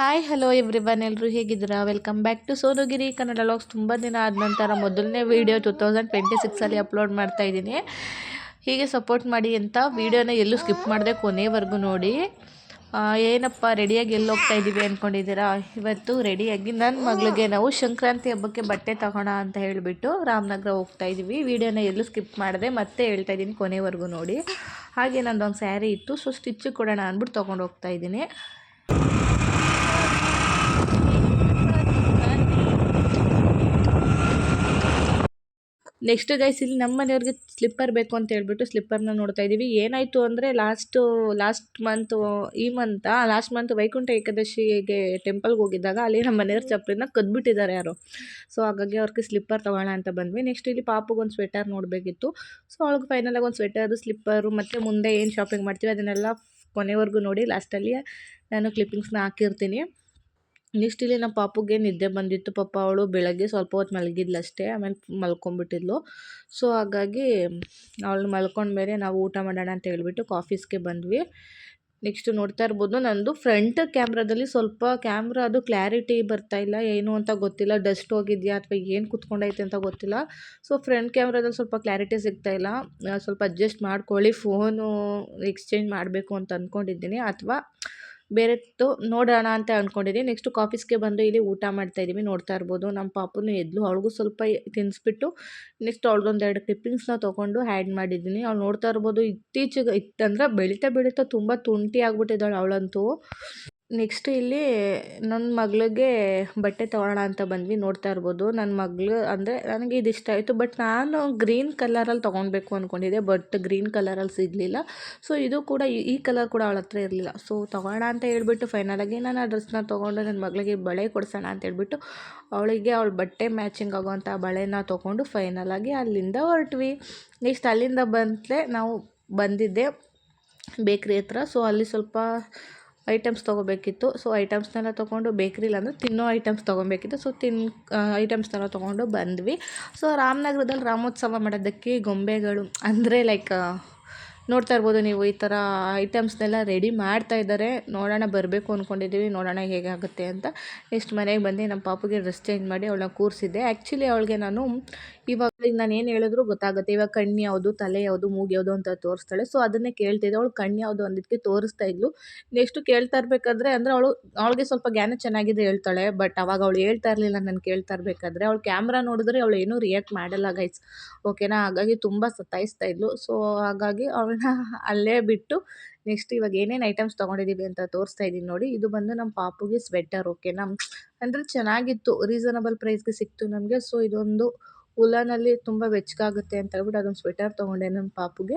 Hi hello every ಎಲ್ಲರೂ ಹೇಗಿದ್ದೀರಾ? Welcome back to Sonugiri Kannada logs ತುಂಬ ದಿನ ಆದ ನಂತರ ಮೊದಲನೇ ವೀಡಿಯೋ ಟು ತೌಸಂಡ್ ಟ್ವೆಂಟಿ ಸಿಕ್ಸಲ್ಲಿ ಅಪ್ಲೋಡ್ ಮಾಡ್ತಾ ಇದ್ದೀನಿ. ಹೀಗೆ ಸಪೋರ್ಟ್ ಮಾಡಿ ಅಂತ ವೀಡಿಯೋನ ಎಲ್ಲೂ ಸ್ಕಿಪ್ ಮಾಡಿದೆ ಕೊನೆವರೆಗೂ ನೋಡಿ. ಏನಪ್ಪ ರೆಡಿಯಾಗಿ ಎಲ್ಲಿ ಹೋಗ್ತಾ ಇದ್ದೀವಿ ಅಂದ್ಕೊಂಡಿದ್ದೀರಾ ಇವತ್ತು ರೆಡಿಯಾಗಿ ನನ್ನ ಮಗಳಿಗೆ ನಾವು ಸಂಕ್ರಾಂತಿ ಹಬ್ಬಕ್ಕೆ ಬಟ್ಟೆ ತಗೋಣ ಅಂತ ಹೇಳಿಬಿಟ್ಟು ರಾಮನಗರ ಹೋಗ್ತಾ ಇದ್ದೀವಿ. ವೀಡಿಯೋನ ಎಲ್ಲೂ ಸ್ಕಿಪ್ ಮಾಡಿದೆ ಮತ್ತೆ ಹೇಳ್ತಾ ಇದ್ದೀನಿ ಕೊನೆವರೆಗೂ ನೋಡಿ. ಹಾಗೆ ನಂದೊಂದು ಸ್ಯಾರಿ ಇತ್ತು. ಸೊ ಸ್ಟಿಚ್ ಕೊಡೋಣ ಅಂದ್ಬಿಟ್ಟು ತೊಗೊಂಡು ಹೋಗ್ತಾ ಇದ್ದೀನಿ. ನೆಕ್ಸ್ಟ್ ಗೈಸ್ ಇಲ್ಲಿ ನಮ್ಮ ಮನೆಯವ್ರಿಗೆ ಸ್ಲಿಪ್ಪರ್ ಬೇಕು ಅಂತ ಹೇಳ್ಬಿಟ್ಟು ಸ್ಲಿಪ್ಪರ್ನ ನೋಡ್ತಾ ಇದ್ದೀವಿ ಏನಾಯಿತು ಅಂದರೆ ಲಾಸ್ಟು ಲಾಸ್ಟ್ ಮಂತು ಈ ಮಂತ ಲಾಸ್ಟ್ ಮಂತ್ ವೈಕುಂಠ ಏಕಾದಶಿಗೆ ಟೆಂಪಲ್ಗೆ ಹೋಗಿದ್ದಾಗ ಅಲ್ಲಿ ನಮ್ಮ ಮನೆಯವ್ರ ಚಪ್ಪಲಿನ ಕದ್ಬಿಟ್ಟಿದ್ದಾರೆ ಯಾರು. ಸೊ ಹಾಗಾಗಿ ಅವ್ರಿಗೆ ಸ್ಲಿಪ್ಪರ್ ತೊಗೊಳ್ಳೋಣ ಅಂತ ಬಂದ್ವಿ. ನೆಕ್ಸ್ಟ್ ಇಲ್ಲಿ ಪಾಪಗೊಂದು ಸ್ವೆಟರ್ ನೋಡಬೇಕಿತ್ತು. ಸೊ ಅವಳಿಗೆ ಫೈನಲಾಗಿ ಒಂದು ಸ್ವೆಟರು ಸ್ಲಿಪ್ಪರು ಮತ್ತು ಮುಂದೆ ಏನು ಶಾಪಿಂಗ್ ಮಾಡ್ತೀವಿ ಅದನ್ನೆಲ್ಲ ಕೊನೆವರೆಗೂ ನೋಡಿ ಲಾಸ್ಟಲ್ಲಿ ನಾನು ಕ್ಲಿಪ್ಪಿಂಗ್ಸ್ನ ಹಾಕಿರ್ತೀನಿ. ನೆಕ್ಸ್ಟ್ ಇಲ್ಲಿ ನಮ್ಮ ಪಾಪುಗೆ ನಿದ್ದೆ ಬಂದಿತ್ತು. ಪಾಪ ಅವಳು ಬೆಳಗ್ಗೆ ಸ್ವಲ್ಪ ಹೊತ್ತು ಮಲಗಿದ್ಲಷ್ಟೇ, ಆಮೇಲೆ ಮಲ್ಕೊಂಡ್ಬಿಟ್ಟಿದ್ಲು. ಸೊ ಹಾಗಾಗಿ ಅವಳು ಮಲ್ಕೊಂಡ್ಮೇಲೆ ನಾವು ಊಟ ಮಾಡೋಣ ಅಂತ ಹೇಳಿಬಿಟ್ಟು ಕಾಫೀಸ್ಗೆ ಬಂದ್ವಿ. ನೆಕ್ಸ್ಟ್ ನೋಡ್ತಾ ಇರ್ಬೋದು, ನಂದು ಫ್ರಂಟ್ ಕ್ಯಾಮ್ರಾದಲ್ಲಿ ಸ್ವಲ್ಪ ಕ್ಯಾಮ್ರಾ ಅದು ಕ್ಲಾರಿಟಿ ಬರ್ತಾ ಇಲ್ಲ, ಏನು ಅಂತ ಗೊತ್ತಿಲ್ಲ. ಡಸ್ಟ್ ಹೋಗಿದೆಯಾ ಅಥವಾ ಏನು ಕುತ್ಕೊಂಡೈತೆ ಅಂತ ಗೊತ್ತಿಲ್ಲ. ಸೊ ಫ್ರಂಟ್ ಕ್ಯಾಮ್ರಾದಲ್ಲಿ ಸ್ವಲ್ಪ ಕ್ಲಾರಿಟಿ ಸಿಗ್ತಾ ಇಲ್ಲ. ಸ್ವಲ್ಪ ಅಡ್ಜಸ್ಟ್ ಮಾಡ್ಕೊಳ್ಳಿ, ಫೋನು ಎಕ್ಸ್ಚೇಂಜ್ ಮಾಡಬೇಕು ಅಂತ ಅಂದ್ಕೊಂಡಿದ್ದೀನಿ ಅಥವಾ ಬೇರೆತ್ತು ನೋಡೋಣ ಅಂತ ಅಂದ್ಕೊಂಡಿದ್ದೀನಿ ನೆಕ್ಸ್ಟ್ ಕಾಫೀಸ್ಗೆ ಬಂದು ಇಲ್ಲಿ ಊಟ ಮಾಡ್ತಾ ಇದ್ದೀವಿ. ನೋಡ್ತಾ ಇರ್ಬೋದು. ನಮ್ಮ ಪಾಪುನು ಎದ್ಲು ಅವಳಿಗೂ ಸ್ವಲ್ಪ ತಿನ್ನಿಸ್ಬಿಟ್ಟು ನೆಕ್ಸ್ಟ್ ಅವಳದೊಂದು ಎರಡು ಕ್ಲಿಪ್ಪಿಂಗ್ಸ್ನ ತೊಗೊಂಡು ಆ್ಯಡ್ ಮಾಡಿದ್ದೀನಿ. ಅವ್ಳು ನೋಡ್ತಾ ಇರ್ಬೋದು. ಇತ್ತೀಚೆಗೆ ಇತ್ತಂದ್ರೆ ಬೆಳೀತಾ ಬೆಳೀತಾ ತುಂಬ ತುಂಟಿ ಆಗಿಬಿಟ್ಟಿದ್ದಾಳೆ ಅವಳಂತೂ. ನೆಕ್ಸ್ಟ್ ಇಲ್ಲಿ ನನ್ನ ಮಗಳಿಗೆ ಬಟ್ಟೆ ತೊಗೊಳ್ಳೋಣ ಅಂತ ಬಂದ್ವಿ, ನೋಡ್ತಾ ಇರ್ಬೋದು. ನನ್ನ ಮಗಳು ಅಂದರೆ ನನಗೆ ಇದು ಇಷ್ಟ ಆಯಿತು ಬಟ್ ನಾನು ಗ್ರೀನ್ ಕಲರಲ್ಲಿ ತೊಗೊಳ್ಬೇಕು ಅಂದ್ಕೊಂಡಿದ್ದೆ ಬಟ್ ಗ್ರೀನ್ ಕಲರಲ್ಲಿ ಸಿಗಲಿಲ್ಲ. ಸೊ ಇದು ಕೂಡ ಈ- ಕಲರ್ ಕೂಡ ಅವಳ ಹತ್ರ ಇರಲಿಲ್ಲ. ಸೊ ತೊಗೊಳ್ಳೋಣ ಅಂತ ಹೇಳ್ಬಿಟ್ಟು ಫೈನಲಾಗಿ ನಾನು ಆ ಡ್ರೆಸ್ನ ತೊಗೊಂಡು ನನ್ನ ಮಗಳಿಗೆ ಬಳೆ ಕೊಡಿಸೋಣ ಅಂತ ಹೇಳ್ಬಿಟ್ಟು ಅವಳಿಗೆ ಅವಳ ಬಟ್ಟೆ ಮ್ಯಾಚಿಂಗ್ ಆಗೋವಂಥ ಬಳೆನ ತೊಗೊಂಡು ಫೈನಲಾಗಿ ಅಲ್ಲಿಂದ ಹೊರಟ್ವಿ. ನೆಕ್ಸ್ಟ್ ಅಲ್ಲಿಂದ ಬಂತಲೇ ನಾವು ಬಂದಿದ್ದೆ ಬೇಕ್ರಿ ಹತ್ರ. ಸೊ ಅಲ್ಲಿ ಸ್ವಲ್ಪ ಐಟಮ್ಸ್ ತೊಗೋಬೇಕಿತ್ತು. ಸೊ ಐಟಮ್ಸ್ನೆಲ್ಲ ತೊಗೊಂಡು ಬೇಕ್ರಿಲಿ ಅಂದರೆ ತಿನ್ನೋ ಐಟಮ್ಸ್ ತೊಗೊಬೇಕಿತ್ತು. ಸೊ ತಿನ್ ಐಟಮ್ಸ್ನೆಲ್ಲ ತೊಗೊಂಡು ಬಂದ್ವಿ. ಸೊ ರಾಮನಗರದಲ್ಲಿ ರಾಮೋತ್ಸವ ಮಾಡೋದಕ್ಕೆ ಗೊಂಬೆಗಳು ಅಂದರೆ ಲೈಕ್ ನೋಡ್ತಾ ಇರ್ಬೋದು ನೀವು ಈ ಥರ ಐಟಮ್ಸ್ನೆಲ್ಲ ರೆಡಿ ಮಾಡ್ತಾ ಇದ್ದಾರೆ. ನೋಡೋಣ, ಬರಬೇಕು ಅಂದ್ಕೊಂಡಿದ್ದೀವಿ ನೋಡೋಣ ಹೇಗಾಗುತ್ತೆ ಅಂತ. ನೆಕ್ಸ್ಟ್ ಮನೆಗೆ ಬಂದು ನಮ್ಮ ಪಾಪುಗೆ ಡ್ರೆಸ್ ಚೇಂಜ್ ಮಾಡಿ ಅವಳನ್ನ ಕೂರಿಸಿದ್ದೆ. ಆ್ಯಕ್ಚುಲಿ ಅವಳಿಗೆ ನಾನು ಇವಾಗ ನಾನು ಏನು ಹೇಳಿದ್ರು ಗೊತ್ತಾಗುತ್ತೆ. ಇವಾಗ ಕಣ್ಣು ಯಾವುದು, ತಲೆ ಯಾವುದು, ಮೂಗು ಯಾವುದು ಅಂತ ತೋರಿಸ್ತಾಳೆ. ಸೊ ಅದನ್ನೇ ಕೇಳ್ತಿದ್ದೆ ಅವಳು ಕಣ್ಣು ಯಾವುದು ಅಂದಿದ್ದಕ್ಕೆ ತೋರಿಸ್ತಾ ಇದ್ಲು. ನೆಕ್ಸ್ಟು ಕೇಳ್ತಾ ಇರಬೇಕಾದ್ರೆ ಅಂದರೆ ಅವಳು, ಅವಳಿಗೆ ಸ್ವಲ್ಪ ಜ್ಞಾನ ಚೆನ್ನಾಗಿದೆ ಹೇಳ್ತಾಳೆ. ಬಟ್ ಅವಾಗ ಅವಳು ಹೇಳ್ತಾ ಇರಲಿಲ್ಲ. ನಾನು ಕೇಳ್ತಾ ಇರಬೇಕಾದ್ರೆ ಅವಳು ಕ್ಯಾಮ್ರಾ ನೋಡಿದ್ರೆ ಅವಳು ಏನೂ ರಿಯಾಕ್ಟ್ ಮಾಡಲ್ಲ ಗೈಸ್ ಓಕೆನಾ ಹಾಗಾಗಿ ತುಂಬ ಸತಾಯಿಸ್ತಾ ಇದ್ಲು. ಸೊ ಹಾಗಾಗಿ ಅವಳನ್ನ ಅಲ್ಲೇ ಬಿಟ್ಟು ನೆಕ್ಸ್ಟ್ ಇವಾಗ ಏನೇನು ಐಟಮ್ಸ್ ತೊಗೊಂಡಿದ್ದೀವಿ ಅಂತ ತೋರಿಸ್ತಾ ಇದ್ದೀನಿ ನೋಡಿ. ಇದು ಬಂದು ನಮ್ಮ ಪಾಪುಗೆ ಸ್ವೆಟರ್ ಓಕೆ ಓಕೆನಾ ಅಂದರೆ ಚೆನ್ನಾಗಿತ್ತು ರೀಸನಬಲ್ ಪ್ರೈಸ್ಗೆ ಸಿಕ್ತು ನಮಗೆ. ಸೊ ಇದೊಂದು ಉಲನಲ್ಲಿ ತುಂಬ ಬೆಚ್ಚಗಾಗುತ್ತೆ ಅಂತ ಹೇಳ್ಬಿಟ್ಟು ಅದೊಂದು ಸ್ವೆಟರ್ ತೊಗೊಂಡೆ ನಮ್ಮ ಪಾಪುಗೆ.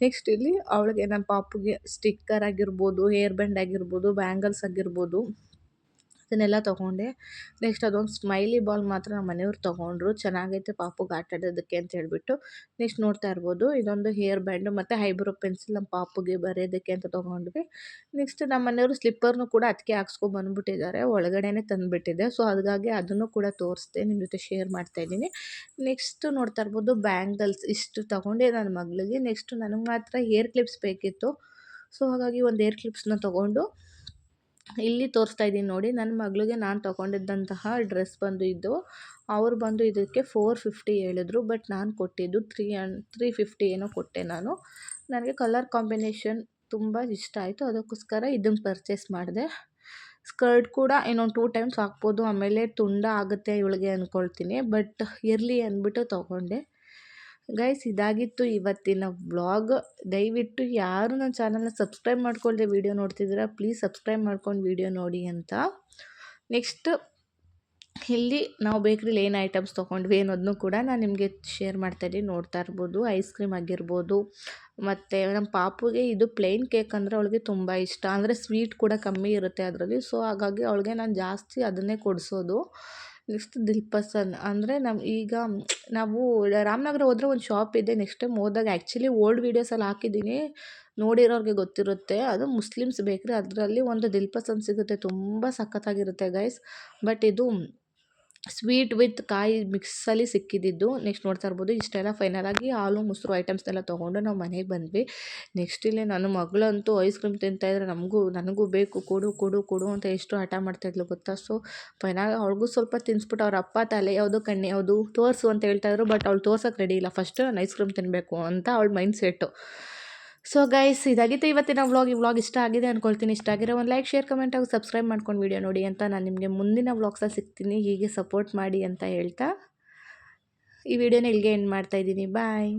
ನೆಕ್ಸ್ಟ್ ಇಲ್ಲಿ ಅವಳಿಗೆ ನಮ್ಮ ಪಾಪುಗೆ ಸ್ಟಿಕ್ಕರ್ ಆಗಿರ್ಬೋದು ಹೇರ್ ಬ್ಯಾಂಡ್ ಆಗಿರ್ಬೋದು ಬ್ಯಾಂಗಲ್ಸ್ ಆಗಿರ್ಬೋದು. ಅದನ್ನೆಲ್ಲ ತೊಗೊಂಡೆ. ನೆಕ್ಸ್ಟ್ ಅದೊಂದು ಸ್ಮೈಲಿ ಬಾಲ್ ಮಾತ್ರ ನಮ್ಮ ಮನೆಯವ್ರು ತೊಗೊಂಡ್ರು. ಚೆನ್ನಾಗೈತೆ ಪಾಪುಗೆ ಆಟ ಆಡೋದಕ್ಕೆ ಅಂತ ಹೇಳಿಬಿಟ್ಟು ನೆಕ್ಸ್ಟ್ ನೋಡ್ತಾ ಇರ್ಬೋದು. ಇದೊಂದು ಹೇರ್ ಬ್ಯಾಂಡು ಮತ್ತು ಹೈಬ್ರೋ ಪೆನ್ಸಿಲ್ ನಮ್ಮ ಪಾಪುಗೆ ಬರೆಯೋದಕ್ಕೆ ಅಂತ ತೊಗೊಂಡ್ವಿ. ನೆಕ್ಸ್ಟ್ ನಮ್ಮ ಮನೆಯವರು ಸ್ಲಿಪ್ಪರ್ನು ಕೂಡ ಅದಕ್ಕೆ ಹಾಕ್ಸ್ಕೊಂಡು ಬಂದುಬಿಟ್ಟಿದ್ದಾರೆ. ಒಳಗಡೆನೇ ತಂದುಬಿಟ್ಟಿದೆ. ಸೊ ಹಾಗಾಗಿ ಅದನ್ನು ಕೂಡ ತೋರಿಸ್ದೆ. ನಿಮ್ಮ ಜೊತೆ ಶೇರ್ ಮಾಡ್ತಾ ಇದ್ದೀನಿ. ನೆಕ್ಸ್ಟ್ ನೋಡ್ತಾ ಇರ್ಬೋದು ಬ್ಯಾಂಗಲ್ಸ್ ಇಷ್ಟು ತೊಗೊಂಡೆ ನನ್ನ ಮಗಳಿಗೆ. ನೆಕ್ಸ್ಟ್ ನನಗೆ ಮಾತ್ರ ಹೇರ್ ಕ್ಲಿಪ್ಸ್ ಬೇಕಿತ್ತು. ಸೊ ಹಾಗಾಗಿ ಒಂದು ಏರ್ ಕ್ಲಿಪ್ಸ್ನ ತೊಗೊಂಡು ಇಲ್ಲಿ ತೋರಿಸ್ತಾ ಇದ್ದೀನಿ ನೋಡಿ, ನನ್ನ ಮಗಳಿಗೆ ನಾನು ತೊಗೊಂಡಿದ್ದಂತಹ ಡ್ರೆಸ್ ಬಂದು ಇದು. ಅವ್ರು ಬಂದು ಇದಕ್ಕೆ ಫೋರ್ ಫಿಫ್ಟಿ ಹೇಳಿದ್ರು ಬಟ್ ನಾನು ಕೊಟ್ಟಿದ್ದು ತ್ರೀ ಆ್ಯಂಡ್ ತ್ರೀ ಫಿಫ್ಟಿ ಏನೋ ಕೊಟ್ಟೆ ನಾನು. ನನಗೆ ಕಲರ್ ಕಾಂಬಿನೇಷನ್ ತುಂಬ ಇಷ್ಟ ಆಯಿತು, ಅದಕ್ಕೋಸ್ಕರ ಇದನ್ನು ಪರ್ಚೇಸ್ ಮಾಡಿದೆ. ಸ್ಕರ್ಟ್ ಕೂಡ ಇನ್ನೊಂದು ಟೂ ಟೈಮ್ಸ್ ಹಾಕ್ಬೋದು, ಆಮೇಲೆ ತುಂಡ ಆಗುತ್ತೆ ಇವಳಿಗೆ ಅಂದ್ಕೊಳ್ತೀನಿ ಬಟ್ ಇರಲಿ ಅಂದ್ಬಿಟ್ಟು ತೊಗೊಂಡೆ. ಗೈಸ್ ಇದಾಗಿತ್ತು ಇವತ್ತಿನ ವ್ಲಾಗ್ ದಯವಿಟ್ಟು ಯಾರು ನನ್ನ ಚಾನಲ್ನ ಸಬ್ಸ್ಕ್ರೈಬ್ ಮಾಡ್ಕೊಳ್ಳದೆ ವೀಡಿಯೋ ನೋಡ್ತಿದ್ದೀರಾ ಪ್ಲೀಸ್ ಸಬ್ಸ್ಕ್ರೈಬ್ ಮಾಡ್ಕೊಂಡು ವೀಡಿಯೋ ನೋಡಿ ಅಂತ. ನೆಕ್ಸ್ಟ್ ಇಲ್ಲಿ ನಾವು ಬೇಕ್ರಿಲಿ ಏನು ಐಟಮ್ಸ್ ತೊಗೊಂಡ್ವಿ ಅನ್ನೋದನ್ನು ಕೂಡ ನಾನು ನಿಮಗೆ ಶೇರ್ ಮಾಡ್ತಾಯಿದ್ದೀನಿ ನೋಡ್ತಾ ಇರ್ಬೋದು ಐಸ್ ಕ್ರೀಮ್ ಆಗಿರ್ಬೋದು, ಮತ್ತು ನಮ್ಮ ಪಾಪುಗೆ ಇದು ಪ್ಲೇನ್ ಕೇಕ್ ಅಂದರೆ ಅವಳಿಗೆ ತುಂಬ ಇಷ್ಟ. ಅಂದರೆ ಸ್ವೀಟ್ ಕೂಡ ಕಮ್ಮಿ ಇರುತ್ತೆ ಅದರಲ್ಲಿ. ಸೊ ಹಾಗಾಗಿ ಅವಳಿಗೆ ನಾನು ಜಾಸ್ತಿ ಅದನ್ನೇ ಕೊಡಿಸೋದು. ನೆಕ್ಸ್ಟ್ ದಿಲ್ಪಸನ್. ಅಂದರೆ ನಮ್ಮ ಈಗ ನಾವು ರಾಮನಗರ ಹೋದ್ರೆ ಒಂದು ಶಾಪ್ ಇದೆ. ನೆಕ್ಸ್ಟ್ ಟೈಮ್ ಹೋದಾಗ ಆ್ಯಕ್ಚುಲಿ ಓಲ್ಡ್ ವೀಡಿಯೋಸಲ್ಲಿ ಹಾಕಿದ್ದೀನಿ. ನೋಡಿರೋರಿಗೆ ಗೊತ್ತಿರುತ್ತೆ. ಅದು ಮುಸ್ಲಿಮ್ಸ್ ಬೇಕ್ರಿ. ಅದರಲ್ಲಿ ಒಂದು ದಿಲ್ಪಸನ್ ಸಿಗುತ್ತೆ. ತುಂಬ ಸಖತ್ತಾಗಿರುತ್ತೆ ಗೈಸ್. ಬಟ್ ಇದು ಸ್ವೀಟ್ ವಿತ್ ಕಾಯಿ ಮಿಕ್ಸಲ್ಲಿ ಸಿಕ್ಕಿದ್ದಿದ್ದು ನೆಕ್ಸ್ಟ್ ನೋಡ್ತಾ ಇರ್ಬೋದು. ಇಷ್ಟೆಲ್ಲ ಫೈನಲಾಗಿ ಹಾಲು, ಮೊಸರು ಐಟಮ್ಸ್ನೆಲ್ಲ ತೊಗೊಂಡು ನಾವು ಮನೆಗೆ ಬಂದ್ವಿ. ನೆಕ್ಸ್ಟ್ ಇಲ್ಲಿ ನನ್ನ ಮಗಳಂತೂ ಐಸ್ ಕ್ರೀಮ್ ತಿಂತಾಯಿದ್ರೆ ನಮಗೂ, ನನಗೂ ಬೇಕು, ಕೊಡು ಕೊಡು ಕೊಡು ಅಂತ ಎಷ್ಟು ಹಠ ಮಾಡ್ತಾಯಿದ್ಲು ಗೊತ್ತಾ? ಸೊ ಫೈನಲ್ ಅವ್ಳಿಗೂ ಸ್ವಲ್ಪ ತಿನ್ನಿಸ್ಬಿಟ್ಟು ಅವ್ರ ಅಪ್ಪ ತಲೆ ಯಾವುದು ಕಣ್ಣು, ಯಾವುದು ತೋರಿಸು ಅಂತ ಹೇಳ್ತಾಯಿದ್ರು ಬಟ್ ಅವ್ಳು ತೋರ್ಸೋಕೆ ರೆಡಿ ಇಲ್ಲ. ಫಸ್ಟ್ ನಾನು ಐಸ್ ಕ್ರೀಮ್ ತಿನ್ನಬೇಕು ಅಂತ ಅವಳ ಮೈಂಡ್ ಸೆಟ್ಟು ಸೊ ಗೈಸ್ ಇದಾಗಿತ್ತು ಇವತ್ತಿನ ವ್ಲಾಗ್ ಈ ವ್ಲಾಗ್ ಇಷ್ಟ ಆಗಿದೆ ಅಂದ್ಕೊಳ್ತೀನಿ ಇಷ್ಟ ಆಗಿರೋ ಒಂದು ಲೈಕ್ ಶೇರ್ ಕಮೆಂಟ್ ಆಗಿ ಸಬ್ಸ್ಕ್ರೈಬ್ ಮಾಡ್ಕೊಂಡು ವೀಡಿಯೋ ನೋಡಿ ಅಂತ ನಾನು ನಿಮಗೆ ಮುಂದಿನ ವ್ಲಾಗ್ಸಲ್ಲಿ ಸಿಗ್ತೀನಿ. ಹೀಗೆ ಸಪೋರ್ಟ್ ಮಾಡಿ ಅಂತ ಹೇಳ್ತಾ ಈ ವಿಡಿಯೋನ ಇಲ್ಲಿಗೆ ಎಂಡ್ ಮಾಡ್ತಾಯಿದ್ದೀನಿ ಬಾಯ್